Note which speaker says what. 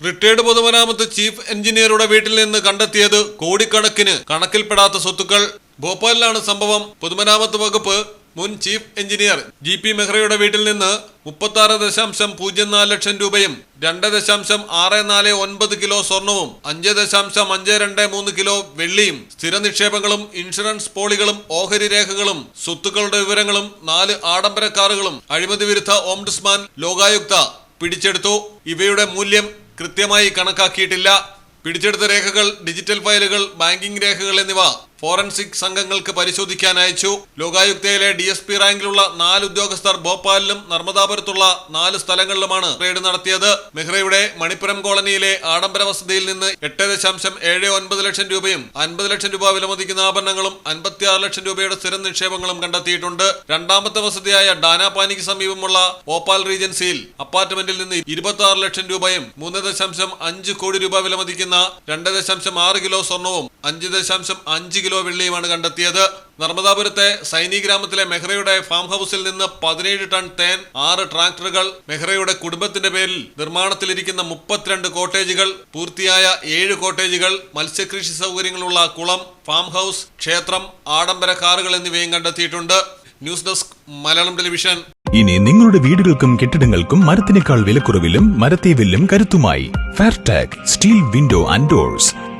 Speaker 1: Retired പൊതുമരാമത്ത് chief എഞ്ചിനീയറുടെ വീട്ടിൽ നിന്ന് കണ്ടെത്തിയത് കോടിക്കണക്കിന് കണക്കിൽപ്പെടാത്ത സ്വത്തുക്കൾ. ഭോപ്പാലിലാണ് സംഭവം. പൊതുമരാമത്ത് വകുപ്പ് മുൻ ചീഫ് എഞ്ചിനീയർ ജി പി മെഹ്റയുടെ വീട്ടിൽ നിന്ന് മുപ്പത്തി ആറ് ദശാംശം പൂജ്യം നാല് ലക്ഷം രൂപയും രണ്ട് ദശാംശം ആറ് നാല് ഒൻപത് കിലോ സ്വർണവും അഞ്ച് ദശാംശം അഞ്ച് രണ്ട് മൂന്ന് കിലോ വെള്ളിയും സ്ഥിര നിക്ഷേപങ്ങളും ഇൻഷുറൻസ് പോളികളും ഓഹരി രേഖകളും സ്വത്തുക്കളുടെ വിവരങ്ങളും നാല് ആഡംബര കാറുകളും അഴിമതി വിരുദ്ധ ഓംബുഡ്സ്മാൻ ലോകായുക്ത പിടിച്ചെടുത്തു. ഇവയുടെ മൂല്യം കൃത്യമായി കണക്കാക്കിയിട്ടില്ല. പിടിച്ചെടുത്ത രേഖകൾ ഡിജിറ്റൽ ഫയലുകൾ ബാങ്കിംഗ് രേഖകൾ എന്നിവ ഫോറൻസിക് സംഘങ്ങൾക്ക് പരിശോധിക്കാൻ അയച്ചു. ലോകായുക്തയിലെ ഡി എസ് പി റാങ്കിലുള്ള നാല് ഉദ്യോഗസ്ഥർ ഭോപ്പാലിലും നർമ്മദാപുരത്തുള്ള നാല് സ്ഥലങ്ങളിലുമാണ് റെയ്ഡ് നടത്തിയത്. മെഹ്റയുടെ മണിപ്പുരം കോളനിയിലെ ആഡംബര വസതിയിൽ നിന്ന് എട്ട് ദശാംശം ഏഴ് ഒൻപത് ലക്ഷം രൂപയും അൻപത് ലക്ഷം രൂപ വിലമതിക്കുന്ന ആഭരണങ്ങളും അൻപത്തിയാറ് ലക്ഷം രൂപയുടെ സ്ഥിരം നിക്ഷേപങ്ങളും കണ്ടെത്തിയിട്ടുണ്ട്. രണ്ടാമത്തെ വസതിയായ ഡാനാപാനിക്ക് സമീപമുള്ള ഭോപ്പാൽ റീജൻസിയിൽ അപ്പാർട്ട്മെന്റിൽ നിന്ന് ഇരുപത്തി ആറ് ലക്ഷം രൂപയും മൂന്ന് ദശാംശം അഞ്ച് കോടി രൂപ വിലമതിക്കുന്ന രണ്ട് ദശാംശം ആറ് കിലോ സ്വർണവും അഞ്ച് ദശാംശം അഞ്ച് കിലോ വെള്ളിയുമാണ് കണ്ടെത്തിയത്. നർമ്മദാപുരത്തെ സൈനി ഗ്രാമത്തിലെ മെഹ്റയുടെ ഫാം ഹൗസിൽ നിന്ന് പതിനേഴ് ടൺ തേൻ ആറ് ട്രാക്ടറുകൾ മെഹ്റയുടെ കുടുംബത്തിന്റെ പേരിൽ നിർമ്മാണത്തിലിരിക്കുന്ന മുപ്പത്തിരണ്ട് കോട്ടേജുകൾ പൂർത്തിയായ ഏഴ് കോട്ടേജുകൾ മത്സ്യകൃഷി സൗകര്യങ്ങളുള്ള കുളം ഫാം ഹൗസ് ക്ഷേത്രം ആഡംബര കാറുകൾ എന്നിവയും കണ്ടെത്തിയിട്ടുണ്ട്. News desk Malayalam television.
Speaker 2: ഇനി നിങ്ങളുടെ വീടുകൾക്കും കെട്ടിടങ്ങൾക്കും മരത്തിനേക്കാൾ വിലക്കുറവിലും മരത്തെ വില്ലും കരുത്തുമായി. Fairtag steel window and doors